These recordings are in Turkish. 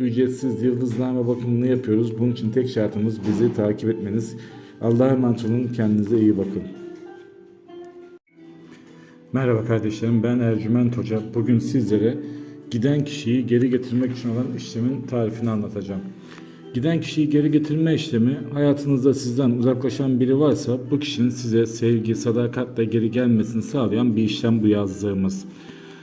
ücretsiz yıldızname bakımını yapıyoruz. Bunun için tek şartımız bizi takip etmeniz. Allah'a emanet olun. Kendinize iyi bakın. Merhaba kardeşlerim. Ben Ercüment Hoca. Bugün sizlere giden kişiyi geri getirmek için olan işlemin tarifini anlatacağım. Giden kişiyi geri getirme işlemi hayatınızda sizden uzaklaşan biri varsa bu kişinin size sevgi, sadakatle geri gelmesini sağlayan bir işlem bu yazdığımız.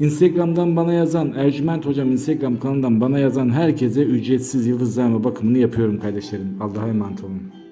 Instagram'dan bana yazan, Ercüment Hocam Instagram kanalından bana yazan herkese ücretsiz yıldızname bakımını yapıyorum kardeşlerim. Allah'a emanet olun.